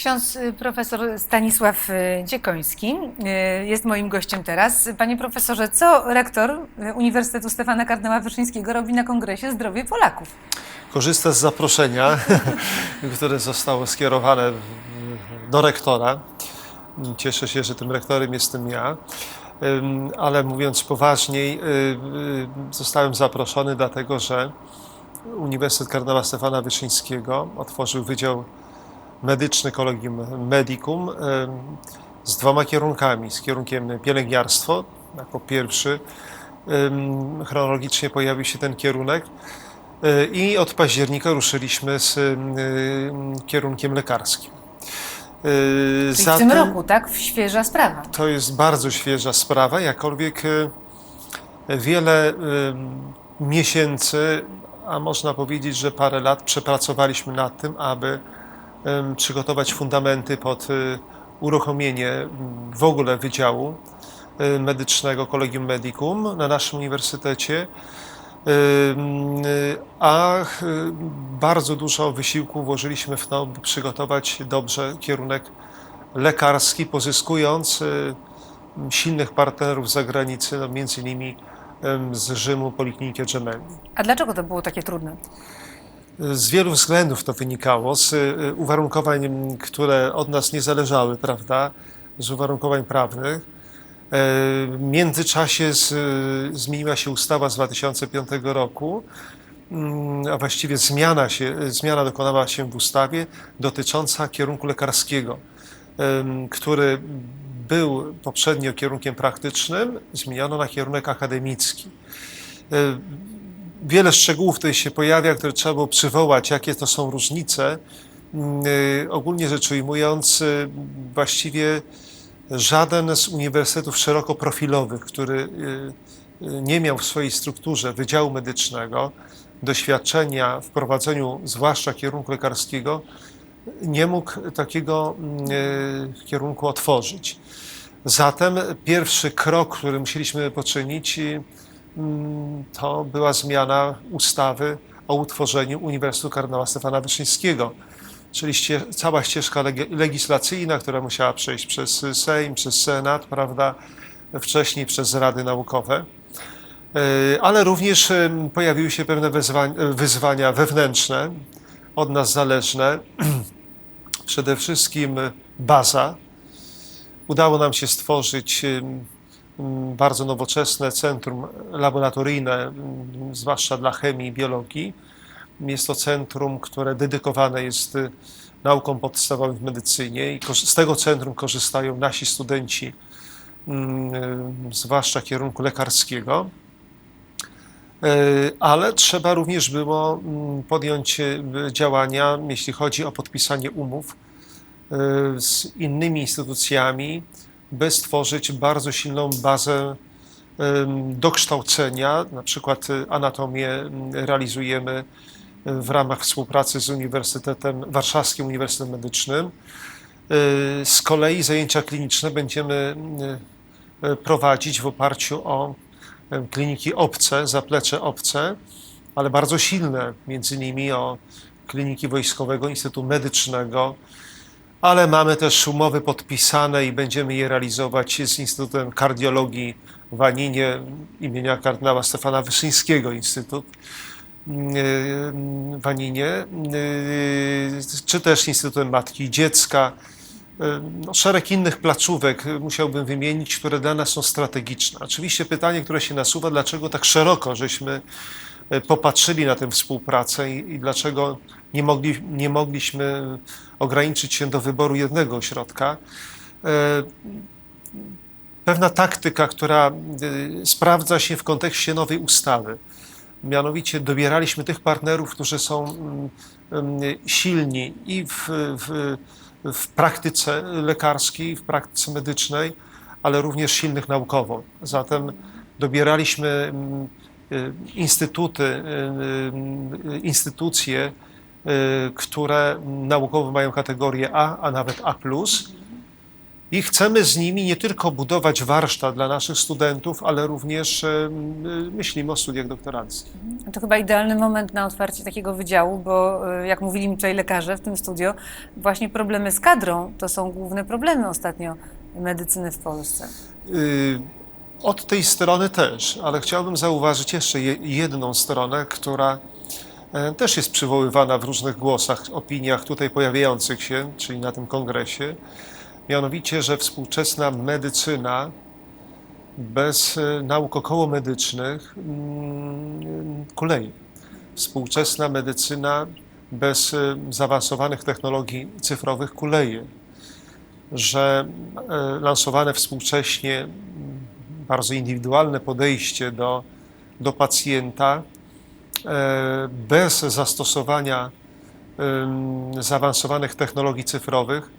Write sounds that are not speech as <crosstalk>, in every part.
Ksiądz y, profesor Stanisław y, Dziekoński y, jest moim gościem teraz. Panie profesorze, co rektor Uniwersytetu Stefana Kardynała Wyszyńskiego robi na kongresie Zdrowie Polaków? Korzysta z zaproszenia, <laughs> które zostało skierowane do rektora. Cieszę się, że tym rektorem jestem ja. Ale mówiąc poważniej, zostałem zaproszony dlatego, że Uniwersytet Kardynała Stefana Wyszyńskiego otworzył Wydział Medyczny Collegium Medicum ym, z dwoma kierunkami. Z kierunkiem pielęgniarstwo jako pierwszy. Chronologicznie pojawił się ten kierunek. Y, I od października ruszyliśmy z kierunkiem lekarskim. Y, Czyli w tym roku, tak? Świeża sprawa. to jest bardzo świeża sprawa, jakkolwiek wiele miesięcy, a można powiedzieć, że parę lat przepracowaliśmy nad tym, aby przygotować fundamenty pod y, uruchomienie w ogóle Wydziału y, Medycznego Collegium Medicum na naszym uniwersytecie. Y, A bardzo dużo wysiłku włożyliśmy w to, by przygotować dobrze kierunek lekarski, pozyskując silnych partnerów z zagranicy, no między innymi z Rzymu Poliklinikę Gemelli. A dlaczego to było takie trudne? Z wielu względów to wynikało, z y, uwarunkowań, które od nas nie zależały, prawda, z uwarunkowań prawnych. E, W międzyczasie z, zmieniła się ustawa z 2005 roku, mm, a właściwie zmiana, się, zmiana dokonała się w ustawie dotycząca kierunku lekarskiego, który był poprzednio kierunkiem praktycznym, zmieniono na kierunek akademicki. Wiele szczegółów tutaj się pojawia, które trzeba było przywołać, jakie to są różnice. Mm, y, Ogólnie rzecz ujmując, y, właściwie żaden z uniwersytetów szeroko profilowych, który y, nie miał w swojej strukturze wydziału medycznego, doświadczenia w prowadzeniu zwłaszcza kierunku lekarskiego, nie mógł takiego mm, kierunku otworzyć. Zatem pierwszy krok, który musieliśmy poczynić, to była zmiana ustawy o utworzeniu Uniwersytetu Kardynała Stefana Wyszyńskiego, czyli ście, cała ścieżka legi- legislacyjna, która musiała przejść przez Sejm, przez Senat, prawda, wcześniej przez Rady Naukowe. E, Ale również pojawiły się pewne wyzwań- wyzwania wewnętrzne, od nas zależne. <clears throat> Przede wszystkim baza. Udało nam się stworzyć bardzo nowoczesne centrum laboratoryjne, zwłaszcza dla chemii i biologii. Jest to centrum, które dedykowane jest y, naukom podstawowym w medycynie i z tego centrum korzystają nasi studenci, mm, y, zwłaszcza kierunku lekarskiego. Y, Ale trzeba również było mm, podjąć działania, jeśli chodzi o podpisanie umów z innymi instytucjami, by stworzyć bardzo silną bazę dokształcenia. Na przykład y, anatomię realizujemy y, w ramach współpracy z Uniwersytetem, Warszawskim Uniwersytetem Medycznym. Y, Z kolei zajęcia kliniczne będziemy prowadzić w oparciu o kliniki obce, zaplecze obce, ale bardzo silne, między innymi o kliniki Wojskowego Instytutu Medycznego, ale mamy też umowy podpisane i będziemy je realizować z Instytutem Kardiologii w Aninie imienia kardynała Stefana Wyszyńskiego Instytut w Aninie, y, czy też Instytutem Matki i Dziecka. Y, No, szereg innych placówek musiałbym wymienić, które dla nas są strategiczne. Oczywiście pytanie, które się nasuwa, dlaczego tak szeroko żeśmy popatrzyli na tę współpracę i, i dlaczego nie, mogli, nie mogliśmy ograniczyć się do wyboru jednego ośrodka. Y, Pewna taktyka, która y, sprawdza się w kontekście nowej ustawy. Mianowicie dobieraliśmy tych partnerów, którzy są mm, mm, silni i w, w, w praktyce lekarskiej, w praktyce medycznej, ale również silnych naukowo. Zatem dobieraliśmy mm, instytuty, y, y, instytucje, y, które naukowo mają kategorię A, a nawet A+, I chcemy z nimi nie tylko budować warsztat dla naszych studentów, ale również myślimy o studiach doktoranckich. To chyba idealny moment na otwarcie takiego wydziału, bo y, jak mówili mi tutaj lekarze w tym studio, właśnie problemy z kadrą to są główne problemy ostatnio medycyny w Polsce. Y, Od tej strony też, ale chciałbym zauważyć jeszcze je- jedną stronę, która e, też jest przywoływana w różnych głosach, opiniach tutaj pojawiających się, czyli na tym kongresie. Mianowicie, że współczesna medycyna bez e, nauk okołomedycznych mm, kuleje. Współczesna medycyna bez e, zaawansowanych technologii cyfrowych kuleje. Że lansowane współcześnie bardzo indywidualne podejście do, do pacjenta e, bez zastosowania zaawansowanych technologii cyfrowych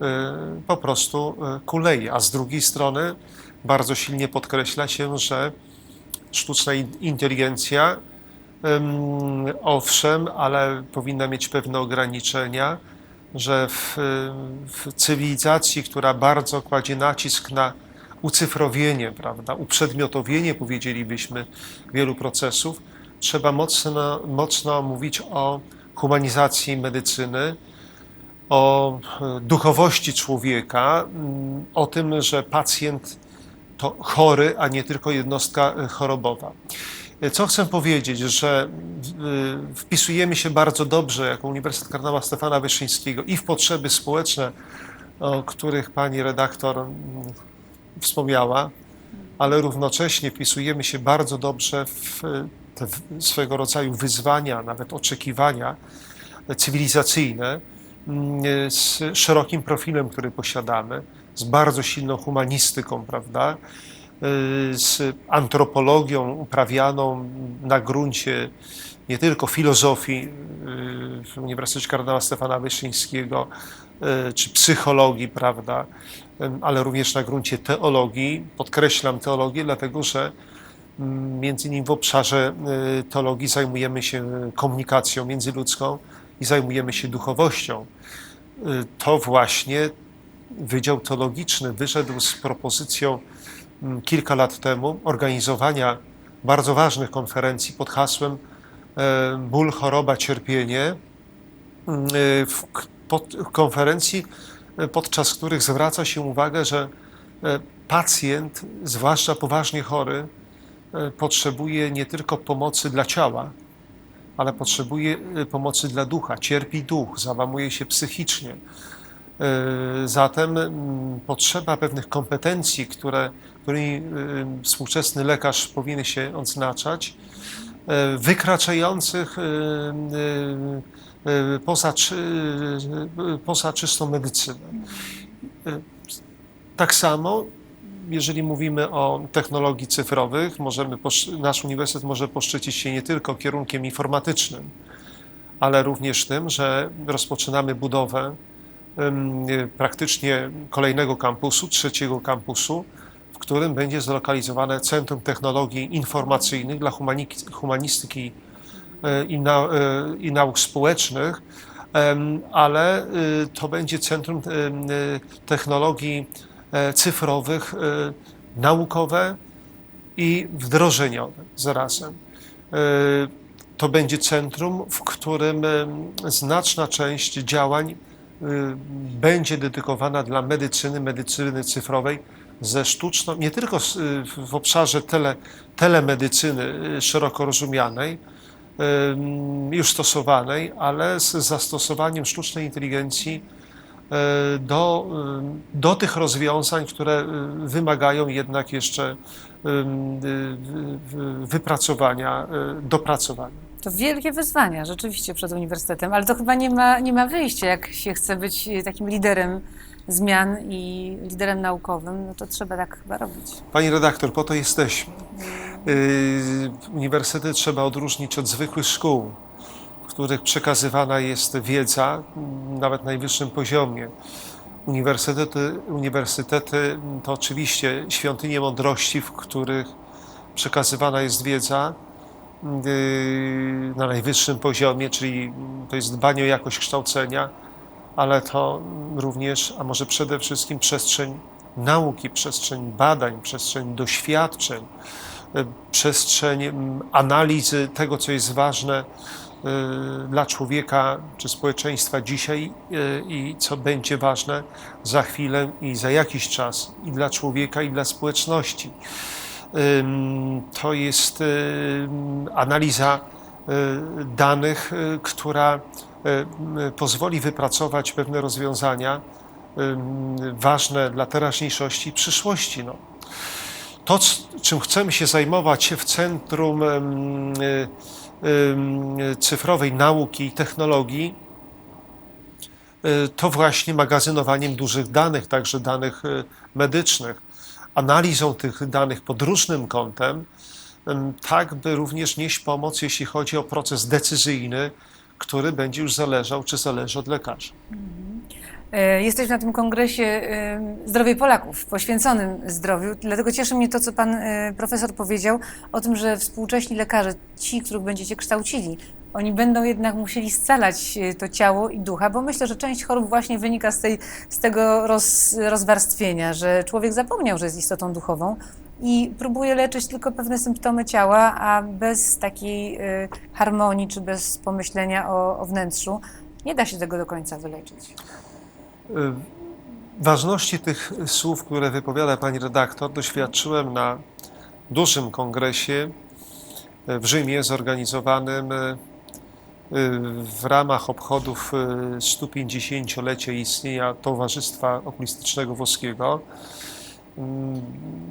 e, po prostu e, kuleje. A z drugiej strony bardzo silnie podkreśla się, że sztuczna in- inteligencja, em, owszem, ale powinna mieć pewne ograniczenia, że w, w cywilizacji, która bardzo kładzie nacisk na ucyfrowienie, prawda, uprzedmiotowienie, powiedzielibyśmy, wielu procesów, trzeba mocno, mocno mówić o humanizacji medycyny, o e, duchowości człowieka, mm, o tym, że pacjent to chory, a nie tylko jednostka e, chorobowa. E, Co chcę powiedzieć, że wpisujemy się bardzo dobrze jako Uniwersytet Kardynała Stefana Wyszyńskiego i w potrzeby społeczne, o których pani redaktor mm, wspomniała, ale równocześnie wpisujemy się bardzo dobrze w te swego rodzaju wyzwania, nawet oczekiwania cywilizacyjne mm, z szerokim profilem, który posiadamy, z bardzo silną humanistyką, prawda? y, z antropologią uprawianą na gruncie nie tylko filozofii y, Uniwersytecie Kardynała Stefana Wyszyńskiego, czy psychologii, prawda, ale również na gruncie teologii. Podkreślam teologię, dlatego że mm, między innymi w obszarze y, teologii zajmujemy się komunikacją międzyludzką i zajmujemy się duchowością. Y, To właśnie Wydział Teologiczny wyszedł z propozycją mm, kilka lat temu organizowania bardzo ważnych konferencji pod hasłem e, Ból, choroba, cierpienie. Mm, e, W pod, konferencji, e, podczas których zwraca się uwagę, że e, pacjent, zwłaszcza poważnie chory, e, potrzebuje nie tylko pomocy dla ciała, ale potrzebuje pomocy dla ducha. Cierpi duch, załamuje się psychicznie. Zatem potrzeba pewnych kompetencji, które, którymi współczesny lekarz powinien się odznaczać, wykraczających poza, czy- e, poza czystą medycynę. E, Tak samo, jeżeli mówimy o technologii cyfrowych, możemy, nasz uniwersytet może poszczycić się nie tylko kierunkiem informatycznym, ale również tym, że rozpoczynamy budowę praktycznie kolejnego kampusu, trzeciego kampusu, w którym będzie zlokalizowane Centrum Technologii Informacyjnych dla humanistyki i, na, e, i nauk społecznych, ale e, to będzie Centrum em, e, Technologii e, Cyfrowych, e, naukowe i wdrożeniowe zarazem. E, To będzie centrum, w którym znaczna część działań y, będzie dedykowana dla medycyny, medycyny cyfrowej ze sztuczną, nie tylko y, w- obszarze tele, telemedycyny y, szeroko rozumianej, już stosowanej, ale z zastosowaniem sztucznej inteligencji y, do, do tych rozwiązań, które y, wymagają jednak jeszcze wypracowania, y, dopracowania. To wielkie wyzwania rzeczywiście przed uniwersytetem, ale to chyba nie ma, nie ma wyjścia. Jak się chce być e, takim liderem zmian i liderem naukowym, no to trzeba tak chyba robić. Pani redaktor, po to jesteśmy. Yy, Uniwersytet trzeba odróżnić od zwykłych szkół, w których przekazywana jest wiedza m, nawet na najwyższym poziomie. Uniwersytety, uniwersytety to oczywiście świątynie mądrości, w których przekazywana jest wiedza yy, na najwyższym poziomie, czyli to jest dbanie o jakość kształcenia, ale to również, a może przede wszystkim przestrzeń nauki, przestrzeń badań, przestrzeń doświadczeń, y, przestrzeń analizy tego, co jest ważne y, dla człowieka czy społeczeństwa dzisiaj y, i co będzie ważne za chwilę i za jakiś czas i dla człowieka, i dla społeczności. To jest ym, analiza y, danych, y, która y, y, pozwoli wypracować pewne rozwiązania ważne dla teraźniejszości i przyszłości. No. To, czym chcemy się zajmować w Centrum ym, Cyfrowej Nauki i Technologii, y, to właśnie magazynowaniem dużych danych, także danych y, medycznych, analizą tych danych pod różnym kątem, tak by również nieść pomoc, jeśli chodzi o proces decyzyjny, który będzie już zależał, czy zależy od lekarza. E, Jesteśmy na tym kongresie e, Zdrowie Polaków, poświęconym zdrowiu. Dlatego cieszy mnie to, co pan e, profesor powiedział o tym, że współcześni lekarze, ci, których będziecie kształcili, oni będą jednak musieli scalać e, to ciało i ducha, bo myślę, że część chorób właśnie wynika z, tej, z tego roz, rozwarstwienia, że człowiek zapomniał, że jest istotą duchową i próbuje leczyć tylko pewne symptomy ciała, a bez takiej e, harmonii czy bez pomyślenia o, o wnętrzu nie da się tego do końca wyleczyć. Y, Ważności tych słów, które wypowiada pani redaktor, doświadczyłem na dużym kongresie y, w Rzymie zorganizowanym y, w ramach obchodów y, 150-lecia istnienia Towarzystwa Okulistycznego Włoskiego. Mm,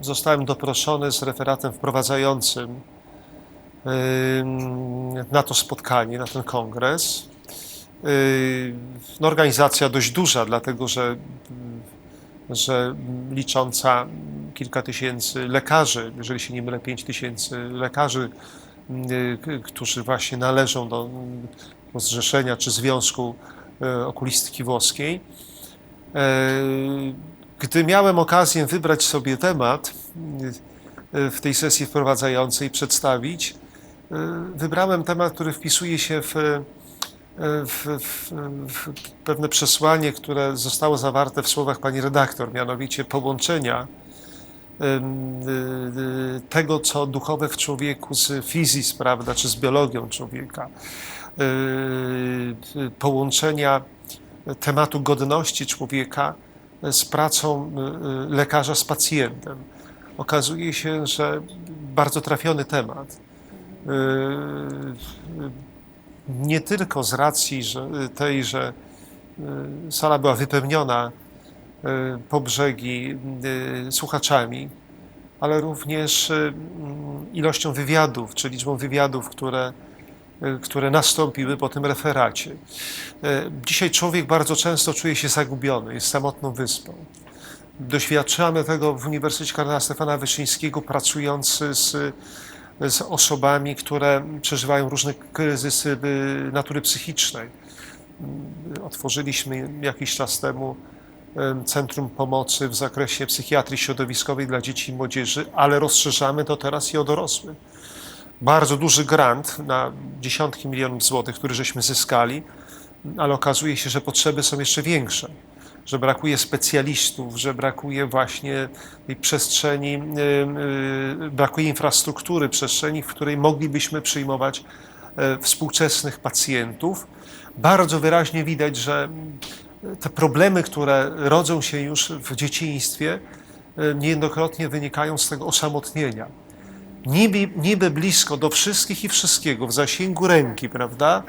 Zostałem doproszony z referatem wprowadzającym na to spotkanie, na ten kongres. Y, No, organizacja dość duża, dlatego że, że licząca kilka tysięcy lekarzy, jeżeli się nie mylę, pięć tysięcy lekarzy, y, którzy właśnie należą do, do zrzeszenia czy związku y, okulistyki włoskiej. Gdy miałem okazję wybrać sobie temat w tej sesji wprowadzającej, przedstawić, wybrałem temat, który wpisuje się w w, w, w pewne przesłanie, które zostało zawarte w słowach pani redaktor, mianowicie połączenia y, y, tego, co duchowe w człowieku z fizis, prawda, czy z biologią człowieka, Y, połączenia tematu godności człowieka z pracą lekarza z pacjentem. Okazuje się, że bardzo trafiony temat. Nie tylko z racji że, tej, że y, sala była wypełniona y, po brzegi y, słuchaczami, ale również mm, ilością wywiadów, czy liczbą wywiadów, które, które nastąpiły po tym referacie. Dzisiaj człowiek bardzo często czuje się zagubiony, jest samotną wyspą. Doświadczamy tego w Uniwersytecie Kardynała Stefana Wyszyńskiego, pracując z z osobami, które przeżywają różne kryzysy y, natury psychicznej. Y, Otworzyliśmy jakiś czas temu Centrum Pomocy w zakresie psychiatrii środowiskowej dla dzieci i młodzieży, ale rozszerzamy to teraz i o dorosłych. Bardzo duży grant na dziesiątki milionów złotych, który żeśmy zyskali, ale okazuje się, że potrzeby są jeszcze większe że brakuje specjalistów, że brakuje właśnie tej przestrzeni, brakuje infrastruktury, przestrzeni, w której moglibyśmy przyjmować e, współczesnych pacjentów. Bardzo wyraźnie widać, że te problemy, które rodzą się już w dzieciństwie, niejednokrotnie wynikają z tego osamotnienia. Niby, niby blisko do wszystkich i wszystkiego, w zasięgu ręki, prawda?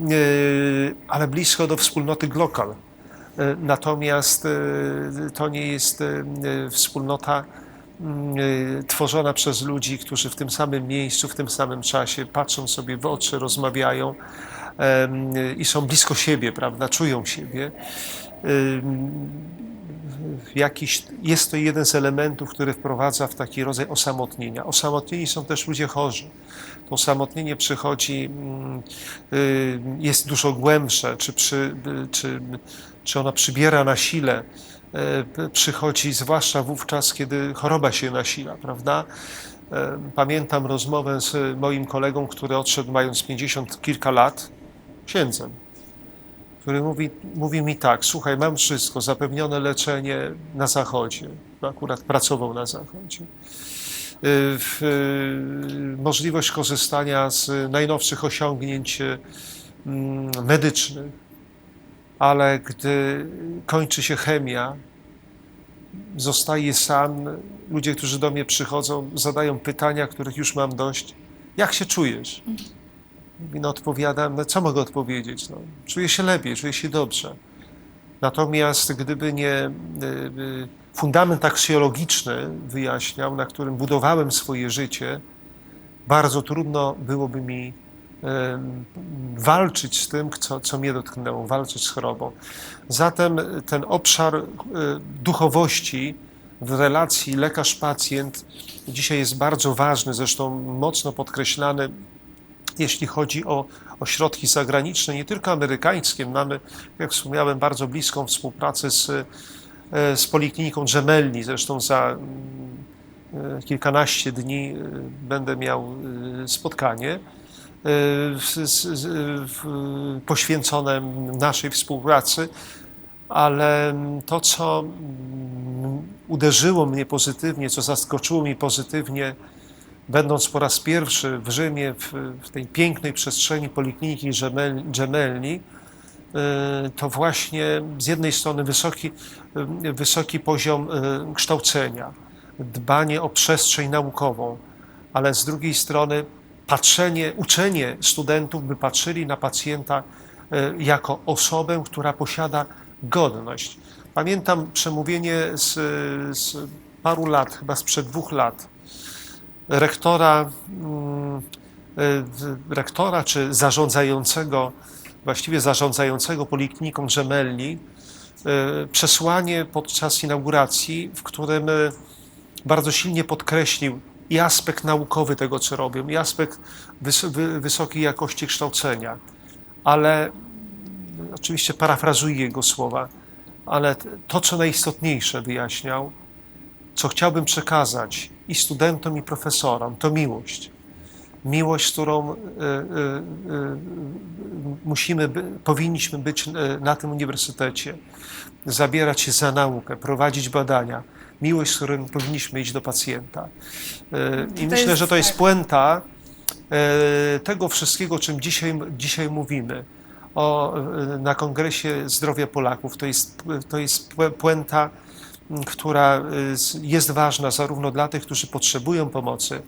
E, Ale blisko do wspólnoty glokal. Natomiast e, to nie jest e, wspólnota mm, e, tworzona przez ludzi, którzy w tym samym miejscu, w tym samym czasie patrzą sobie w oczy, rozmawiają i są blisko siebie, prawda, czują siebie. Jakiś, jest to jeden z elementów, który wprowadza w taki rodzaj osamotnienia. Osamotnieni są też ludzie chorzy. To osamotnienie przychodzi, mm, y, jest dużo głębsze, czy, przy, y, czy, czy ono przybiera na sile, p- przychodzi zwłaszcza wówczas, kiedy choroba się nasila, prawda? E, Pamiętam rozmowę z moim kolegą, który odszedł mając 50 kilka lat, księdzem. Który mówi, mówi mi tak, słuchaj, mam wszystko, zapewnione leczenie na Zachodzie, akurat pracował na Zachodzie. Y, y, możliwość korzystania z najnowszych osiągnięć y, mm, medycznych, ale gdy kończy się chemia, zostaje sam. Ludzie, którzy do mnie przychodzą, zadają pytania, których już mam dość. Jak się czujesz? No, odpowiadam, no co mogę odpowiedzieć? No, czuję się lepiej, czuję się dobrze. Natomiast gdyby nie y, y, fundament aksjologiczny wyjaśniał, na którym budowałem swoje życie, bardzo trudno byłoby mi walczyć z tym, co, co mnie dotknęło, walczyć z chorobą. Zatem ten obszar e, duchowości w relacji lekarz-pacjent dzisiaj jest bardzo ważny, zresztą mocno podkreślany, jeśli chodzi o, środki zagraniczne, nie tylko amerykańskie. Mamy, jak wspomniałem, bardzo bliską współpracę z, e, z Polikliniką Gemelli. Zresztą za mm, e, kilkanaście dni e, będę miał spotkanie poświęcone naszej współpracy, ale to, co mm, uderzyło mnie pozytywnie, co zaskoczyło mnie pozytywnie, będąc po raz pierwszy w Rzymie, w, w tej pięknej przestrzeni Polikliniki Gemel- Gemelli, y, to właśnie z jednej strony wysoki, y, wysoki poziom y, kształcenia, dbanie o przestrzeń naukową, ale z drugiej strony patrzenie, uczenie studentów, by patrzyli na pacjenta jako osobę, która posiada godność. Pamiętam przemówienie z, z paru lat, chyba sprzed dwóch lat, rektora, mm, y, rektora czy zarządzającego, właściwie zarządzającego Polikliniką Gemelli, y, przesłanie podczas inauguracji, w którym y, bardzo silnie podkreślił i aspekt naukowy tego, co robią, i aspekt wys- wy- wysokiej jakości kształcenia, ale oczywiście parafrazuję jego słowa, ale to, co najistotniejsze wyjaśniał, co chciałbym przekazać i studentom, i profesorom, to miłość. Miłość, z którą y, y, y, musimy, by, powinniśmy być y, na tym uniwersytecie, zabierać się za naukę, prowadzić badania. Miłość, z którą powinniśmy iść do pacjenta. Y, I myślę, jest że to jest tak. puenta y, tego wszystkiego, o czym dzisiaj, dzisiaj mówimy. O, na Kongresie Zdrowia Polaków. To jest, to jest pu- puenta która y, jest ważna zarówno dla tych, którzy potrzebują pomocy,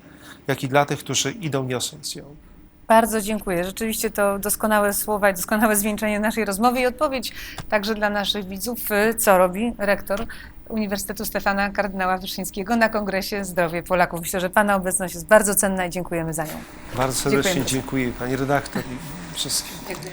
jak i dla tych, którzy idą niosąc ją. Bardzo dziękuję. Rzeczywiście to doskonałe słowa i doskonałe zwieńczenie naszej rozmowy i odpowiedź także dla naszych widzów, y, co robi rektor Uniwersytetu Stefana Kardynała Wyszyńskiego na Kongresie Zdrowie Polaków. Myślę, że Pana obecność jest bardzo cenna i dziękujemy za nią. Bardzo serdecznie Dziękujemy. dziękuję Pani redaktor i wszystkim. Dziękuję.